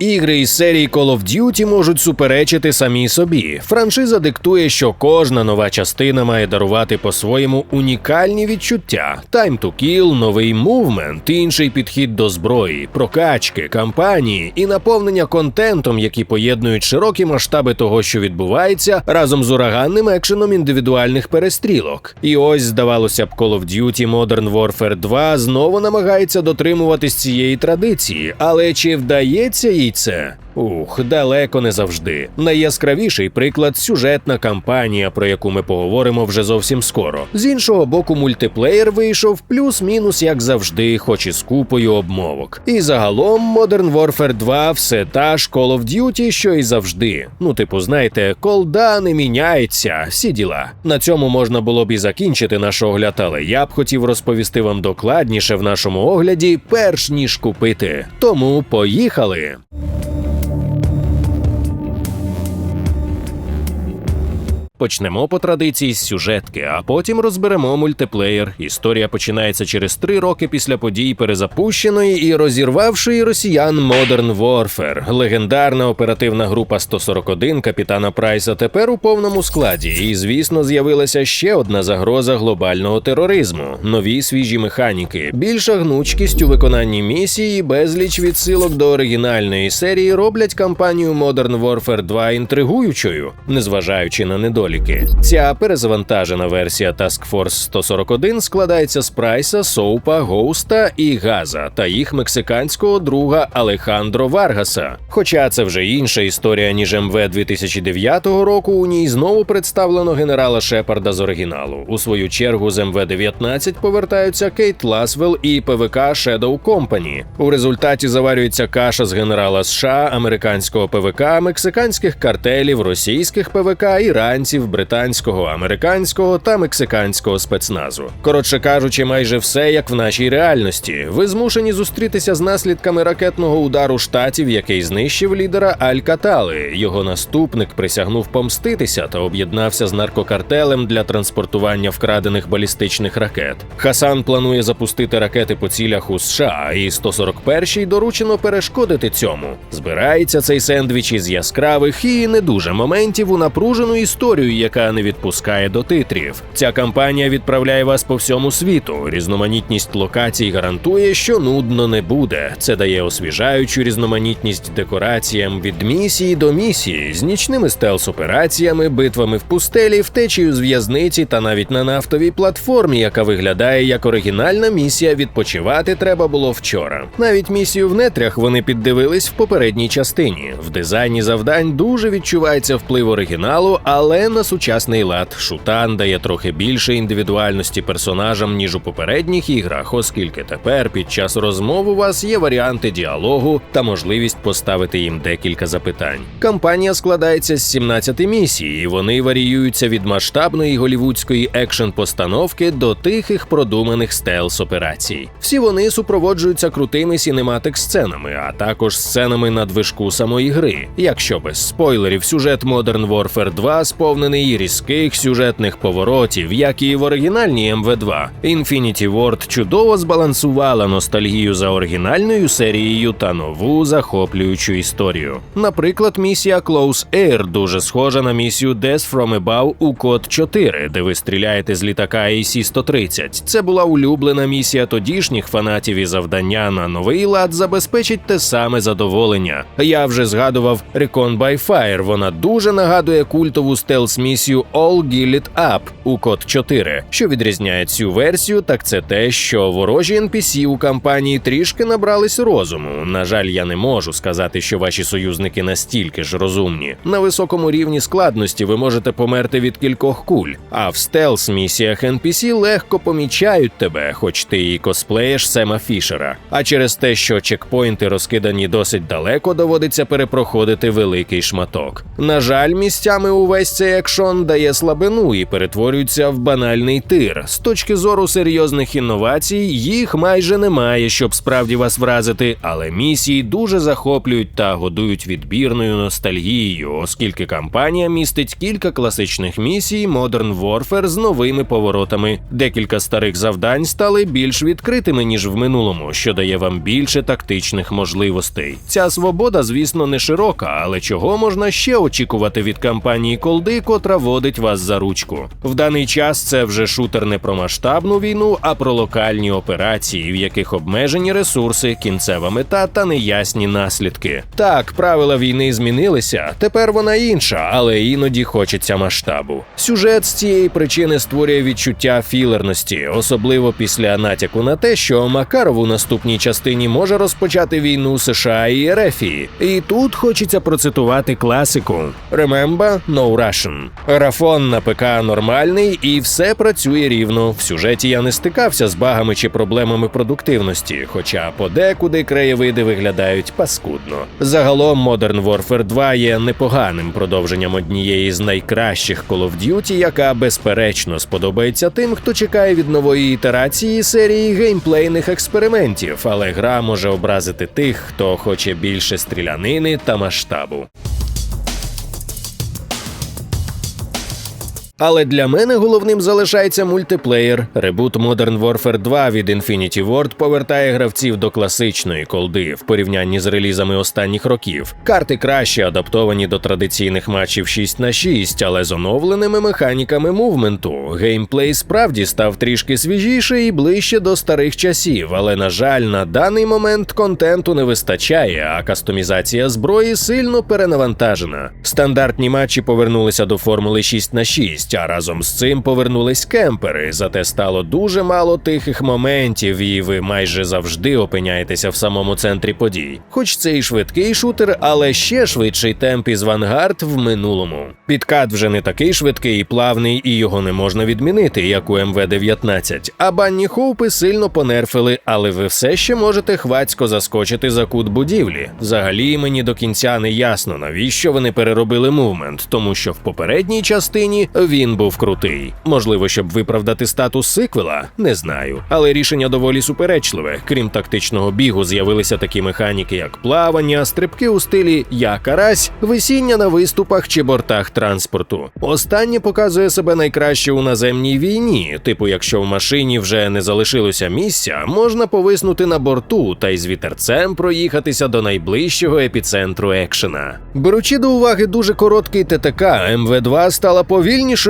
Ігри із серії Call of Duty можуть суперечити самі собі. Франшиза диктує, що кожна нова частина має дарувати по-своєму унікальні відчуття: Time to Kill, новий мувмент, інший підхід до зброї, прокачки, кампанії і наповнення контентом, які поєднують широкі масштаби того, що відбувається, разом з ураганним екшеном індивідуальних перестрілок. І ось, здавалося б, Call of Duty Modern Warfare 2 знову намагається дотримуватись цієї традиції, але чи вдається їй це? Ух, далеко не завжди. Найяскравіший приклад сюжетна кампанія, про яку ми поговоримо вже зовсім скоро. З іншого боку, мультиплеєр вийшов плюс-мінус, як завжди, хоч і з купою обмовок. І загалом Modern Warfare 2 все та ж Call of Duty, що і завжди. Ну, типу, знаєте, колда не міняється, всі діла. На цьому можна було б і закінчити наш огляд, але я б хотів розповісти вам докладніше в нашому огляді, перш ніж купити. Тому поїхали! Почнемо по традиції з сюжетки, а потім розберемо мультиплеєр. Історія починається через три роки після подій перезапущеної і розірвавшої росіян Modern Warfare. Легендарна оперативна група 141 капітана Прайса тепер у повному складі. І, звісно, з'явилася ще одна загроза глобального тероризму: нові свіжі механіки, більша гнучкість у виконанні місії, безліч відсилок до оригінальної серії роблять кампанію Modern Warfare 2 інтригуючою, незважаючи на недоліки. Ця перезавантажена версія Task Force 141 складається з Прайса, Соупа, Гоуста і Газа та їх мексиканського друга Алехандро Варгаса. Хоча це вже інша історія ніж МВ 2009 року. У ній знову представлено генерала Шепарда з оригіналу. У свою чергу з МВ 19 повертаються Кейт Ласвелл і ПВК Shadow Company. У результаті заварюється каша з генерала США, американського ПВК, мексиканських картелів, російських ПВК, іранців, британського, американського та мексиканського спецназу. Коротше кажучи, майже все як в нашій реальності. Ви змушені зустрітися з наслідками ракетного удару штатів, який знищив лідера Аль-Катали. Його наступник присягнув помститися та об'єднався з наркокартелем для транспортування вкрадених балістичних ракет. Хасан планує запустити ракети по цілях у США, і 141-й доручено перешкодити цьому. Збирається цей сендвіч із яскравих і не дуже моментів у напружену історію, яка не відпускає до титрів. Ця кампанія відправляє вас по всьому світу. Різноманітність локацій гарантує, що нудно не буде. Це дає освіжаючу різноманітність декораціям від місії до місії з нічними стелс-операціями, битвами в пустелі, втечею з в'язниці та навіть на нафтовій платформі, яка виглядає як оригінальна місія. Відпочивати треба було вчора. Навіть місію в нетрях вони піддивились в попередній частині. В дизайні завдань дуже відчувається вплив оригіналу, але на сучасний лад шутан дає трохи більше індивідуальності персонажам ніж у попередніх іграх, оскільки тепер під час розмов у вас є варіанти діалогу та можливість поставити їм декілька запитань. Кампанія складається з 17 місій, і вони варіюються від масштабної голівудської екшн-постановки до тихих продуманих стелс-операцій. Всі вони супроводжуються крутими сінематик-сценами, а також сценами надвижку самої гри. Якщо без спойлерів, сюжет Modern Warfare 2 сповнений різких сюжетних поворотів, як і в оригінальній МВ2. Infinity Ward чудово збалансувала ностальгію за оригінальною серією та нову захоплюючу історію. Наприклад, місія Close Air дуже схожа на місію Death from Above у код 4, де ви стріляєте з літака AC-130. Це була улюблена місія тодішніх фанатів і завдання на новий лад забезпечить те саме задоволення. Я вже згадував Recon by Fire. Вона дуже нагадує культову стелс-місію All Gillit Up у код 4. Що відрізняє цю версію, так це те, що ворожі NPC у кампанії трішки набрались розуму. На жаль, я не можу сказати, що ваші союзники настільки ж розумні. На високому рівні складності ви можете померти від кількох куль, а в стелс місіях NPC легко помічають тебе, хоч ти і косплеєш Сема Фішера. А через те, що чекпоінти розкидані досить далеко, доводиться перепроходити великий шматок. На жаль, місцями увесь цей екшон дає слабину і перетворюється в банальний тир. З точки зору серйозних інновацій, їх майже немає, щоб справді вас вразити, але місії дуже захоплюють та годують відбірною ностальгією, оскільки кампанія містить кілька класичних місій Modern Warfare з новими поворотами. Декілька старих завдань стали більш відкритими ніж в минулому, що дає вам більше тактичних можливостей. Ця свобода, звісно, не широка, але чого можна ще очікувати від кампанії колди, котра водить вас за ручку. В даний час це вже шутер не про масштабну війну, а про локальні операції, в яких обмежені ресурси, кінцева мета та неясні наслідки. Так, правила війни змінилися. Тепер вона інша, але іноді хочеться масштабу. Сюжет з цієї причини створює відчуття філерності, особливо після натяку на те, що Макаров у наступній частині може розпочати війну США і Ерефії. І тут хочеться процитувати класику Remember, no Russian. Рафон на ПК нормальний і все працює рівно. В сюжеті я не стикався з багами чи проблемами продуктивності, хоча подекуди краєвиди виглядають паскудно. Загалом Modern Warfare 2 є непоганим продовженням однієї з найкращих Call of Duty, яка безперечно сподобається тим, хто чекає від нової ітерації серії геймплейних експериментів, але гра може образити тих, хто хоче більше стрілянини та масштабу. Але для мене головним залишається мультиплеєр. Ребут Modern Warfare 2 від Infinity Ward повертає гравців до класичної колди в порівнянні з релізами останніх років. Карти краще адаптовані до традиційних матчів 6 на 6, але з оновленими механіками мувменту. Геймплей справді став трішки свіжіше і ближче до старих часів, але на жаль, на даний момент контенту не вистачає, а кастомізація зброї сильно перенавантажена. Стандартні матчі повернулися до формули 6 на 6 а разом з цим повернулись кемпери. Зате стало дуже мало тихих моментів, і ви майже завжди опиняєтеся в самому центрі подій. Хоч це і швидкий шутер, але ще швидший темп із Vanguard в минулому. Підкат вже не такий швидкий і плавний, і його не можна відмінити, як у МВ-19. А банні хоупи сильно понерфили, але ви все ще можете хвацько заскочити за кут будівлі. Взагалі мені до кінця не ясно, навіщо вони переробили мувмент, тому що в попередній частині він був крутий. Можливо, щоб виправдати статус сиквела, не знаю. Але рішення доволі суперечливе. Крім тактичного бігу, з'явилися такі механіки, як плавання, стрибки у стилі Я карась, висіння на виступах чи бортах транспорту. Останнє показує себе найкраще у наземній війні. Типу, якщо в машині вже не залишилося місця, можна повиснути на борту та й з вітерцем проїхатися до найближчого епіцентру екшена. Беручи до уваги дуже короткий ТТК, МВ2 стала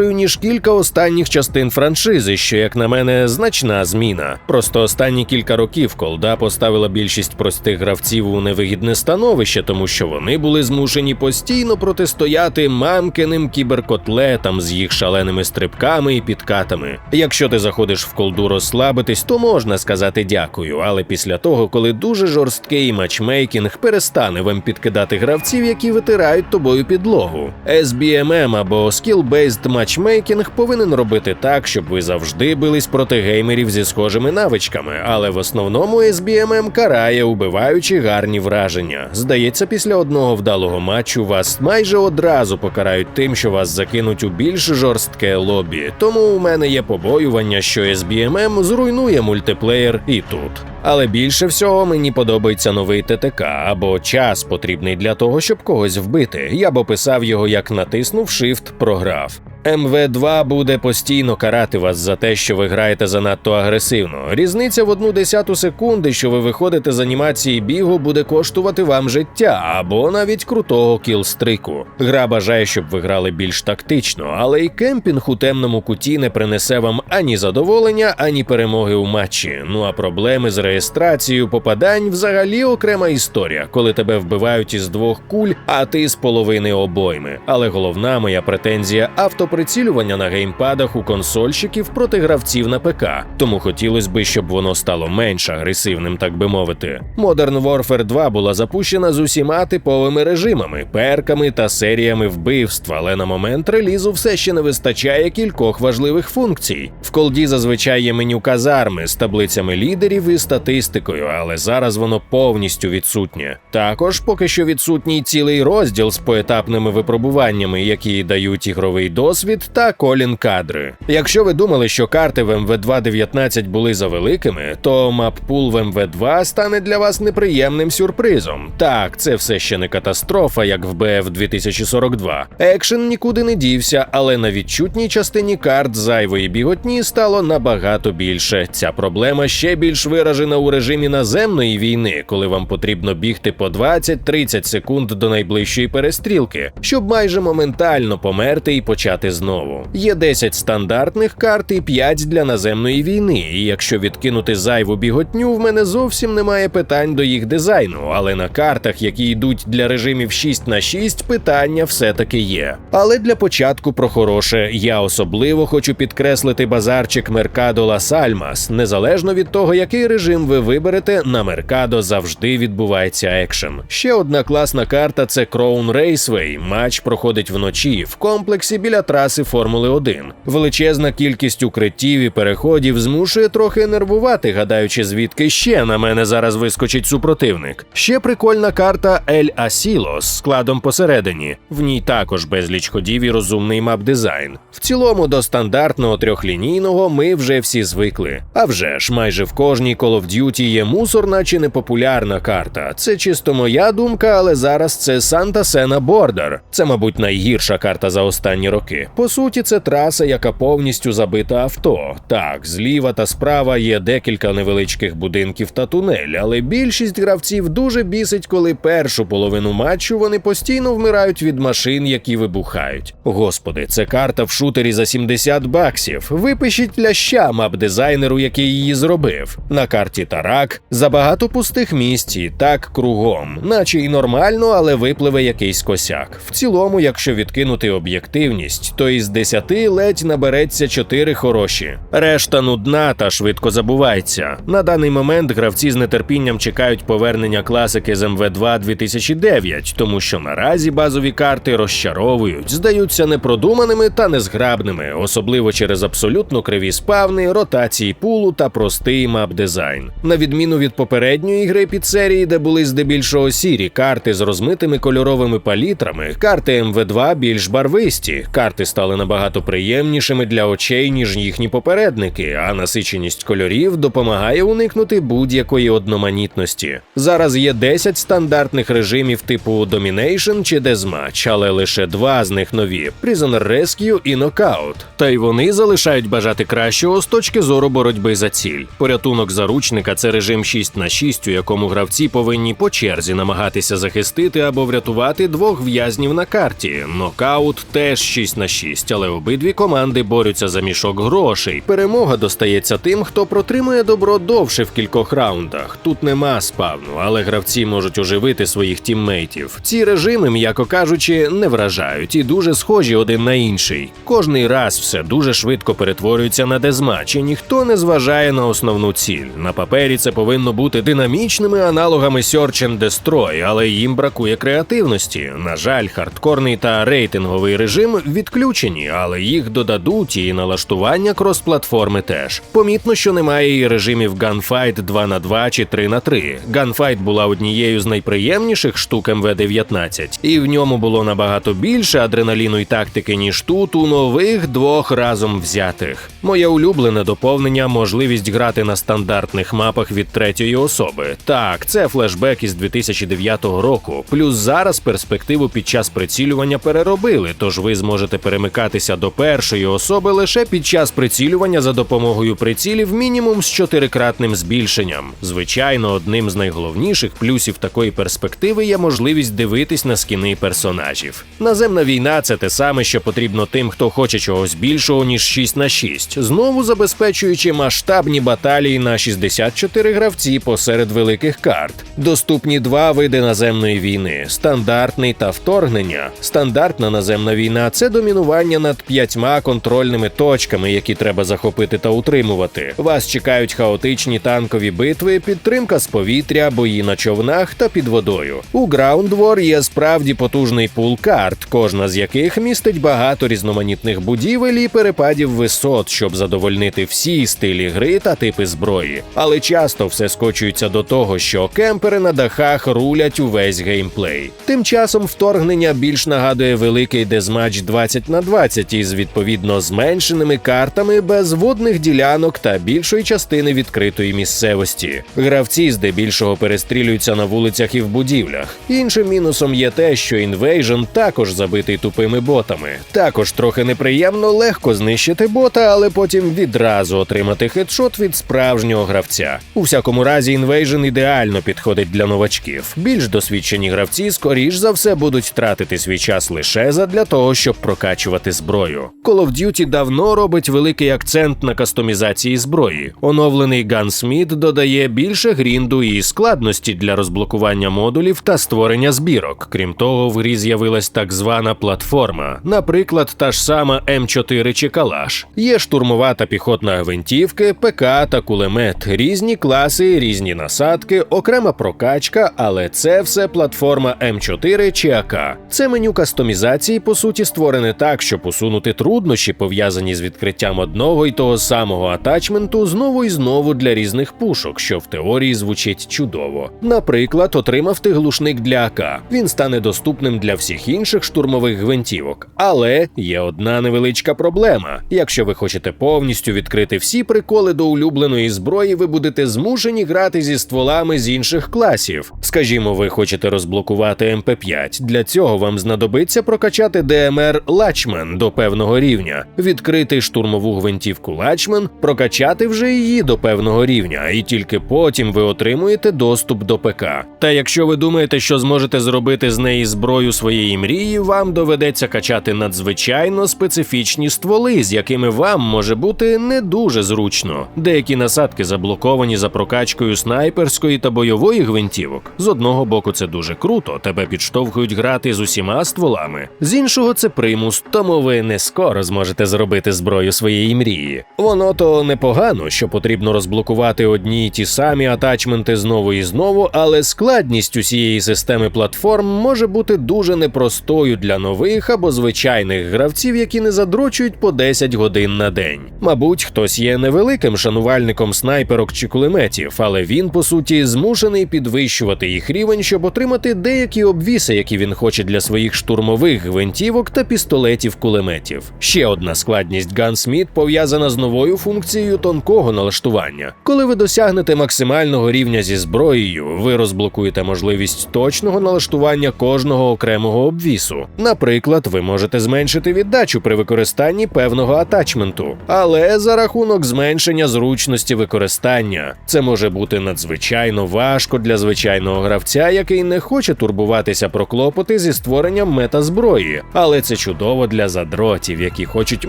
повільнішою ніж кілька останніх частин франшизи, що, як на мене, значна зміна. Просто останні кілька років колда поставила більшість простих гравців у невигідне становище, тому що вони були змушені постійно протистояти мамкиним кіберкотлетам з їх шаленими стрибками і підкатами. Якщо ти заходиш в колду розслабитись, то можна сказати дякую. Але після того, коли дуже жорсткий матчмейкінг перестане вам підкидати гравців, які витирають тобою підлогу. SBMM або Skill-Based Matchmaking повинен робити так, щоб ви завжди бились проти геймерів зі схожими навичками, але в основному SBMM карає, убиваючи гарні враження. Здається, після одного вдалого матчу вас майже одразу покарають тим, що вас закинуть у більш жорстке лобі. Тому у мене є побоювання, що SBMM зруйнує мультиплеєр і тут. Але більше всього мені подобається новий ТТК або час потрібний для того, щоб когось вбити. Я б описав його як натиснув Shift, програв. МВ2 буде постійно карати вас за те, що ви граєте занадто агресивно. Різниця в одну десяту секунди, що ви виходите з анімації бігу, буде коштувати вам життя або навіть крутого кілстрику. Гра бажає, щоб ви грали більш тактично, але й кемпінг у темному куті не принесе вам ані задоволення, ані перемоги у матчі. Ну а проблеми з реєстрацією попадань взагалі окрема історія, коли тебе вбивають із двох куль, а ти з половини обойми. Але головна моя претензія авто прицілювання на геймпадах у консольщиків проти гравців на ПК, тому хотілося б, щоб воно стало менш агресивним, так би мовити. Modern Warfare 2 була запущена з усіма типовими режимами, перками та серіями вбивств, але на момент релізу все ще не вистачає кількох важливих функцій. В колді зазвичай є меню казарми з таблицями лідерів і статистикою, але зараз воно повністю відсутнє. Також поки що відсутній цілий розділ з поетапними випробуваннями, які дають ігровий досвід та колін кадри. Якщо ви думали, що карти в МВ2 19 були завеликими, то маппул в МВ2 стане для вас неприємним сюрпризом. Так, це все ще не катастрофа, як в БФ 2042. Екшен нікуди не дівся, але на відчутній частині карт зайвої біготні стало набагато більше. Ця проблема ще більш виражена у режимі наземної війни, коли вам потрібно бігти по 20-30 секунд до найближчої перестрілки, щоб майже моментально померти і почати знову. Є 10 стандартних карт і 5 для наземної війни. І якщо відкинути зайву біготню, в мене зовсім немає питань до їх дизайну, але на картах, які йдуть для режимів 6 на 6, питання все-таки є. Але для початку про хороше я особливо хочу підкреслити базарчик Меркадо Лас Альмас. Незалежно від того, який режим ви виберете, на Меркадо завжди відбувається екшен. Ще одна класна карта це Crown Raceway. Матч проходить вночі в комплексі біля траси Формули 1. Величезна кількість укриттів і переходів змушує трохи нервувати, гадаючи, звідки ще на мене зараз вискочить супротивник. Ще прикольна карта Ель Асіло з складом посередині. В ній також безліч ходів і розумний мап-дизайн. В цілому до стандартного трьохлінійного ми вже всі звикли. А вже ж майже в кожній Call of Duty є мусорна чи непопулярна карта. Це чисто моя думка, але зараз це Санта Сена Бордер. Це, мабуть, найгірша карта за останні роки. По суті, це траса, яка повністю забита авто. Так, зліва та справа є декілька невеличких будинків та тунель, але більшість гравців дуже бісить, коли першу половину матчу вони постійно вмирають від машин, які вибухають. Господи, це карта в шутері за 70 баксів. Випишіть ляща мап-дизайнеру, який її зробив. На карті Тарак забагато пустих місць і так кругом, наче й нормально, але випливе якийсь косяк. В цілому, якщо відкинути об'єктивність, то із 10 ледь набереться 4 хороші. Решта нудна та швидко забувається. На даний момент гравці з нетерпінням чекають повернення класики з МВ2 2009, тому що наразі базові карти розчаровують, здаються непродуманими та незграбними, особливо через абсолютно криві спавни, ротації пулу та простий мап-дизайн. На відміну від попередньої гри під серії, де були здебільшого сірі карти з розмитими кольоровими палітрами, карти МВ2 більш барвисті. Карти стали набагато приємнішими для очей, ніж їхні попередники, а насиченість кольорів допомагає уникнути будь-якої одноманітності. Зараз є 10 стандартних режимів типу Domination чи Deathmatch, але лише два з них нові: Prisoner Rescue і Knockout. Та й вони залишають бажати кращого з точки зору боротьби за ціль. Порятунок заручника це режим 6 на 6, у якому гравці повинні по черзі намагатися захистити або врятувати двох в'язнів на карті. Нокаут теж 6 на 6, але обидві команди борються за мішок грошей. Перемога достається тим, хто протримує добро довше в кількох раундах. Тут нема спавну, але гравці можуть оживити своїх тіммейтів. Ці режими, м'яко кажучи, не вражають і дуже схожі один на інший. Кожний раз все дуже швидко перетворюється на дезматч, і ніхто не зважає на основну ціль. На папері це повинно бути динамічними аналогами Search and Destroy, але їм бракує креативності. На жаль, хардкорний та рейтинговий режим відключені, але їх додадуть і налаштування крос-платформи теж. Помітно, що немає і режимів Gunfight 2 на 2 чи 3 на 3 Gunfight була однією з найприємніших штук МВ-19, і в ньому було набагато більше адреналіну і тактики, ніж тут у нових двох разом взятих. Моє улюблене доповнення можливість грати на стандартних мапах від третьої особи. Так, це флешбек із 2009 року. Плюс зараз перспективу під час прицілювання переробили, тож ви зможете перемикатися до першої особи лише під час прицілювання за допомогою прицілів мінімум з чотирикратним збільшенням. Звичайно, одним з найголовніших плюсів такої перспективи є можливість дивитись на скіни персонажів. Наземна війна це те саме, що потрібно тим, хто хоче чогось більшого ніж 6 на 6, знову забезпечуючи масштабні баталії на 64 гравці посеред великих карт. Доступні два види наземної війни: стандартний та вторгнення. Стандартна наземна війна це домінування домінування над п'ятьма контрольними точками, які треба захопити та утримувати. Вас чекають хаотичні танкові битви, підтримка з повітря, бої на човнах та під водою. У Ground War є справді потужний пул карт, кожна з яких містить багато різноманітних будівель і перепадів висот, щоб задовольнити всі стилі гри та типи зброї. Але часто все скочується до того, що кемпери на дахах рулять увесь геймплей. Тим часом вторгнення більш нагадує великий дезматч 20 на 20 із відповідно зменшеними картами без водних ділянок та більшої частини відкритої місцевості. Гравці здебільшого перестрілюються на вулицях і в будівлях. Іншим мінусом є те, що Invasion також забитий тупими ботами. Також трохи неприємно легко знищити бота, але потім відразу отримати хедшот від справжнього гравця. У всякому разі, Invasion ідеально підходить для новачків. Більш досвідчені гравці, скоріш за все, будуть тратити свій час лише задля того, щоб прокачувати зброю. Call of Duty давно робить великий акцент на кастомізації зброї. Оновлений Gunsmith додає більше грінду і складності для розблокування модулів та створення збірок. Крім того, в грі з'явилась так звана платформа, наприклад, та ж сама М4 чи Калаш. Є штурмова та піхотна гвинтівки, ПК та кулемет, різні класи, різні насадки, окрема прокачка, але це все платформа М4 чи АК. Це меню кастомізації, по суті, створене так, щоб усунути труднощі, пов'язані з відкриттям одного й того самого атачменту знову і знову для різних пушок, що в теорії звучить чудово. Наприклад, отримав ти глушник для АК. Він стане доступним для всіх інших штурмових гвинтівок. Але є одна невеличка проблема: якщо ви хочете повністю відкрити всі приколи до улюбленої зброї, ви будете змушені грати зі стволами з інших класів. Скажімо, ви хочете розблокувати МП5. Для цього вам знадобиться прокачати ДМР Лачман до певного рівня, відкрити штурмову гвинтівку Лачман, прокачати вже її до певного рівня, і тільки потім ви отримуєте доступ до ПК. Та якщо ви думаєте, що зможете зробити з неї зброю своєї мрії, вам доведеться качати надзвичайно специфічні стволи, з якими вам може бути не дуже зручно. Деякі насадки заблоковані за прокачкою снайперської та бойової гвинтівок. З одного боку, це дуже круто, тебе підштовхують грати з усіма стволами. З іншого, це примус, тому ви не скоро зможете зробити зброю своєї мрії. Воно то непогано, що потрібно розблокувати одні й ті самі атачменти знову і знову, але складність усієї системи платформ може бути дуже непростою для нових або звичайних гравців, які не задрочують по 10 годин на день. Мабуть, хтось є невеликим шанувальником снайперок чи кулеметів, але він по суті змушений підвищувати їх рівень, щоб отримати деякі обвіси, які він хоче для своїх штурмових гвинтівок та пістолетів кулеметів. Ще одна складність Gunsmith пов'язана з новою функцією тонкого налаштування. Коли ви досягнете максимального рівня зі зброєю, ви розблокуєте можливість точного налаштування кожного окремого обвісу. Наприклад, ви можете зменшити віддачу при використанні певного атачменту, але за рахунок зменшення зручності використання. Це може бути надзвичайно важко для звичайного гравця, який не хоче турбуватися про клопоти зі створенням метазброї, але це чудово для задротів, які хочуть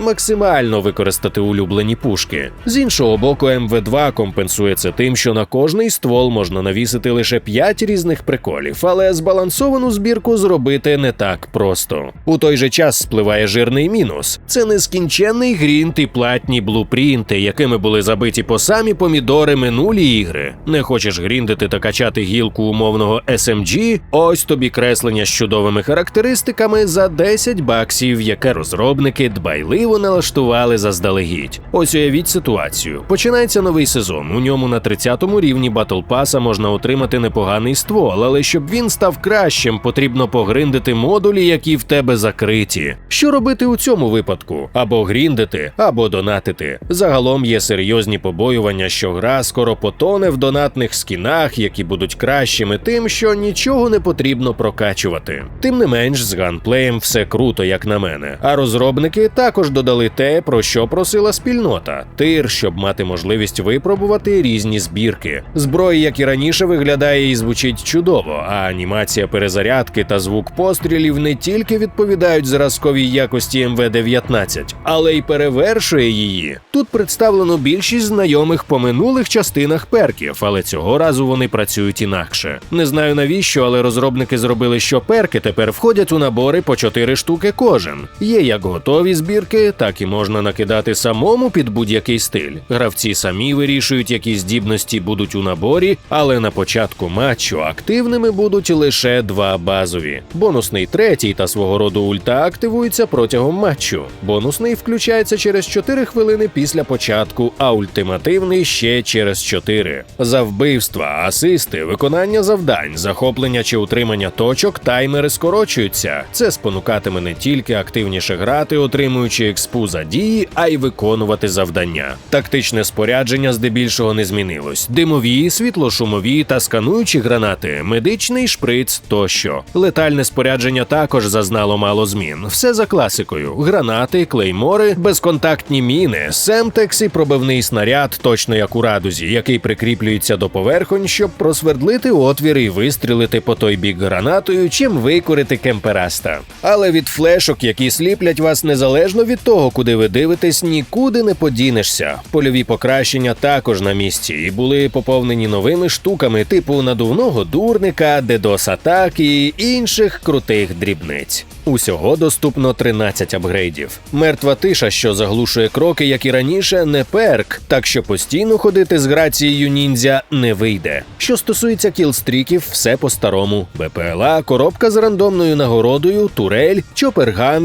максимально використати улюблені пушки. З іншого боку, МВ2 компенсує це тим, що на кожний ствол можна навісити лише 5 різних приколів, але збалансовану збірку зробити не так просто. У той же час спливає жирний мінус: це нескінченний грінт і платні блупрінти, якими були забиті по самі помідори минулі ігри. Не хочеш гріндити та качати гілку умовного SMG? Ось тобі креслення з чудовими характеристиками за 10 баксів, яке розробники дбайливо налаштували заздалегідь. Ось уявіть ситуацію. Починається новий сезон. У ньому на 30-му рівні Батл Паса можна отримати непоганий ствол, але щоб він став кращим, потрібно погриндити модулі, які в тебе закриті. Що робити у цьому випадку? Або гріндити, або донатити. Загалом є серйозні побоювання, що гра скоро потоне в донатних скінах, які будуть кращими тим, що нічого не потрібно прокачувати. Тим не менш, з ганплеєм все круто, як на мене. А розробники також додали те, про що просила спільнота: тир, щоб мати можливість випробувати різні збірки. Зброя, як і раніше, виглядає і звучить чудово, а анімація перезарядки та звук пострілів не тільки відповідають зразковій якості МВ-19, але й перевершує її. Тут представлено більшість знайомих по минулих частинах перків, але цього разу вони працюють інакше. Не знаю навіщо, але розробники зробили, що перки тепер входять у набори по 4 штуки кожен. Є як готові збірки, так і можна накидати самому під будь-який стиль. Гравці самі вирішують, які здібності будуть у наборі, але на початку матчу активними будуть лише два базові. Бонусний третій та свого роду ульта активується протягом матчу. Бонусний включається через 4 хвилини після початку, а ультимативний ще через 4. За вбивства, асисти, виконання завдань, захоплення чи утримання точок таймери скорочуються. Це спонукатиме не тільки активніше грати, отримуючи експу за дії, а й виконувати завдання. Тактичне спорядження здебільшого не змінилось: димові, світлошумові та скануючі гранати, медичний шприц тощо. Летальне спорядження також зазнало мало змін. Все за класикою: гранати, клеймори, безконтактні міни, семтекс і пробивний снаряд, точно як у радузі, який прикріплюється до поверхонь, щоб просвердлити отвір і вистрілити по той бік гранатою, чим викорити кемпераста. Але від флешок, які сліплять вас незалежно від того, куди ви дивитесь, нікуди не подінешся. Польові покращення також на місці і були поповнені новими штуками, типу надувного дурника, дедос атак і інших крутих дрібниць. Усього доступно 13 апгрейдів. Мертва тиша, що заглушує кроки, як і раніше, не перк, так що постійно ходити з грацією ніндзя не вийде. Що стосується кілстріків, все по-старому: БПЛА, коробка з рандомною нагородою, турель,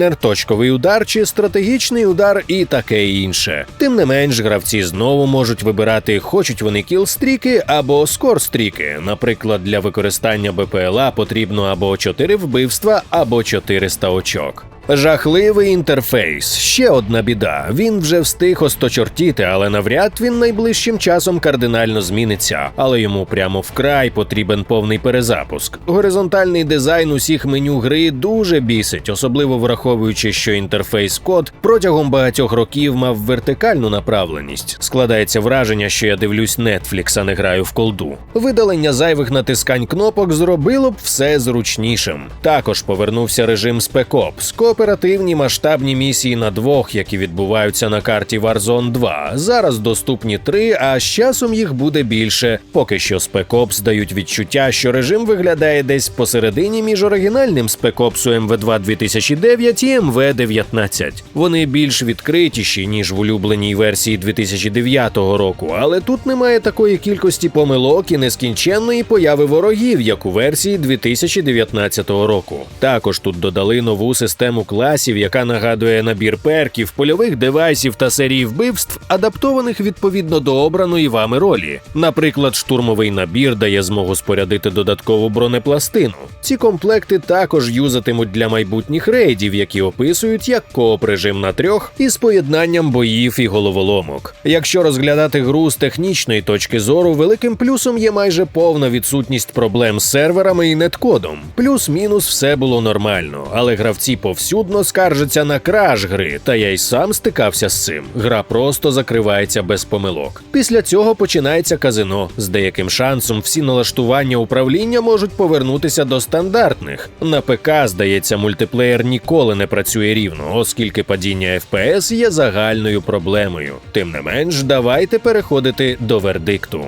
чоперганер, точковий удар чи стратегічний удар і таке інше. Тим не менш, гравці знову можуть вибирати, хочуть вони кілстріки або скорстріки. Наприклад, для використання БПЛА потрібно або 4 вбивства, або 400 очок. Жахливий інтерфейс. Ще одна біда. Він вже встиг осточортіти, але навряд він найближчим часом кардинально зміниться. Але йому прямо вкрай потрібен повний перезапуск. Горизонтальний дизайн усіх меню гри дуже бісить, особливо враховуючи, що інтерфейс код протягом багатьох років мав вертикальну направленість. Складається враження, що я дивлюсь Netflix, а не граю в колду. Видалення зайвих натискань кнопок зробило б все зручнішим. Також повернувся режим Ops оперативні масштабні місії на двох, які відбуваються на карті Warzone 2. Зараз доступні три, а з часом їх буде більше. Поки що Ops дають відчуття, що режим виглядає десь посередині між оригінальним Ops MV2 2009 і MV19. Вони більш відкритіші ніж в улюбленій версії 2009 року, але тут немає такої кількості помилок і нескінченної появи ворогів, як у версії 2019 року. Також тут додали нову систему класів, яка нагадує набір перків, польових девайсів та серії вбивств, адаптованих відповідно до обраної вами ролі. Наприклад, штурмовий набір дає змогу спорядити додаткову бронепластину. Ці комплекти також юзатимуть для майбутніх рейдів, які описують як кооп режим на трьох із поєднанням боїв і головоломок. Якщо розглядати гру з технічної точки зору, великим плюсом є майже повна відсутність проблем з серверами і неткодом. Плюс-мінус все було нормально, але гравці повсюдно скаржаться на краш гри, та я й сам стикався з цим. Гра просто закривається без помилок. Після цього починається казино. З деяким шансом всі налаштування управління можуть повернутися до стандартних. На ПК, здається, мультиплеєр ніколи не працює рівно, оскільки падіння FPS є загальною проблемою. Тим не менш, давайте переходити до вердикту.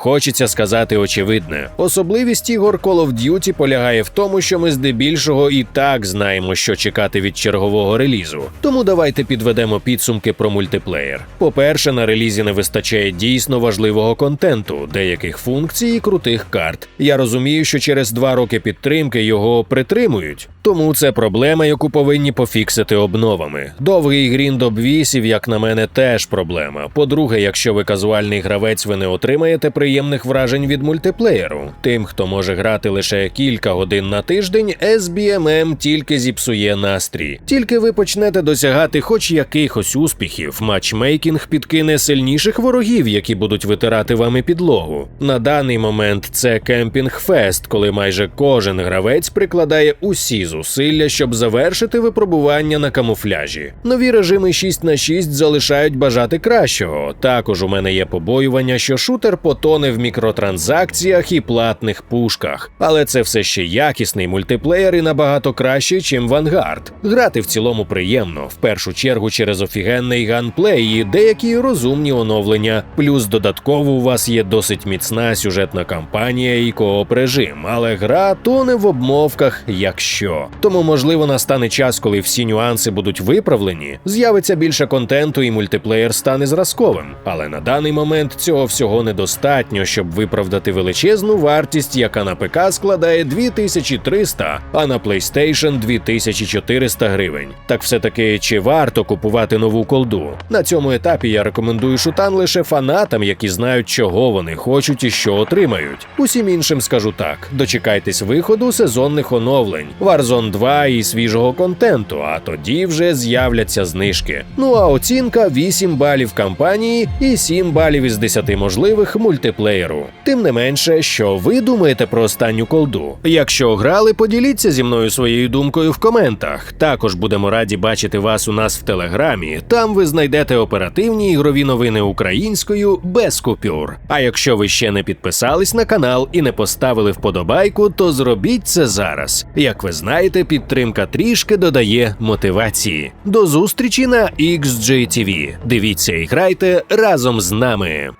Хочеться сказати очевидне. Особливість ігор Call of Duty полягає в тому, що ми здебільшого і так знаємо, що чекати від чергового релізу. Тому давайте підведемо підсумки про мультиплеєр. По-перше, на релізі не вистачає дійсно важливого контенту, деяких функцій і крутих карт. Я розумію, що через два роки підтримки його притримують. Тому це проблема, яку повинні пофіксити обновами. Довгий грінд обвісів, як на мене, теж проблема. По-друге, якщо ви казуальний гравець, ви не отримаєте приємних вражень від мультиплеєру. Тим, хто може грати лише кілька годин на тиждень, SBMM тільки зіпсує настрій. Тільки ви почнете досягати хоч якихось успіхів, матчмейкінг підкине сильніших ворогів, які будуть витирати вами підлогу. На даний момент це кемпінг фест, коли майже кожен гравець прикладає усі зусилля, щоб завершити випробування на камуфляжі. Нові режими 6 на 6 залишають бажати кращого. Також у мене є побоювання, що шутер потоне мільйони в мікротранзакціях і платних пушках. Але це все ще якісний мультиплеєр і набагато краще, чим Vanguard. Грати в цілому приємно, в першу чергу через офігенний ганплей і деякі розумні оновлення. Плюс додатково у вас є досить міцна сюжетна кампанія і кооп режим, але гра тоне в обмовках, якщо. Тому, можливо, настане час, коли всі нюанси будуть виправлені, з'явиться більше контенту і мультиплеєр стане зразковим. Але на даний момент цього всього недостатньо, щоб виправдати величезну вартість, яка на ПК складає 2300, а на PlayStation 2400 гривень. Так все-таки чи варто купувати нову колду? На цьому етапі я рекомендую шутан лише фанатам, які знають, чого вони хочуть і що отримають. Усім іншим скажу так: дочекайтесь виходу сезонних оновлень, Warzone 2 і свіжого контенту, а тоді вже з'являться знижки. Ну а оцінка 8 балів кампанії і 7 балів із 10 можливих мультиплеєру. Тим не менше, що ви думаєте про останню колду? Якщо грали, поділіться зі мною своєю думкою в коментах. Також будемо раді бачити вас у нас в телеграмі. Там ви знайдете оперативні ігрові новини українською без купюр. А якщо ви ще не підписались на канал і не поставили вподобайку, то зробіть це зараз. Як ви знаєте, підтримка трішки додає мотивації. До зустрічі на XJTV. Дивіться і грайте разом з нами.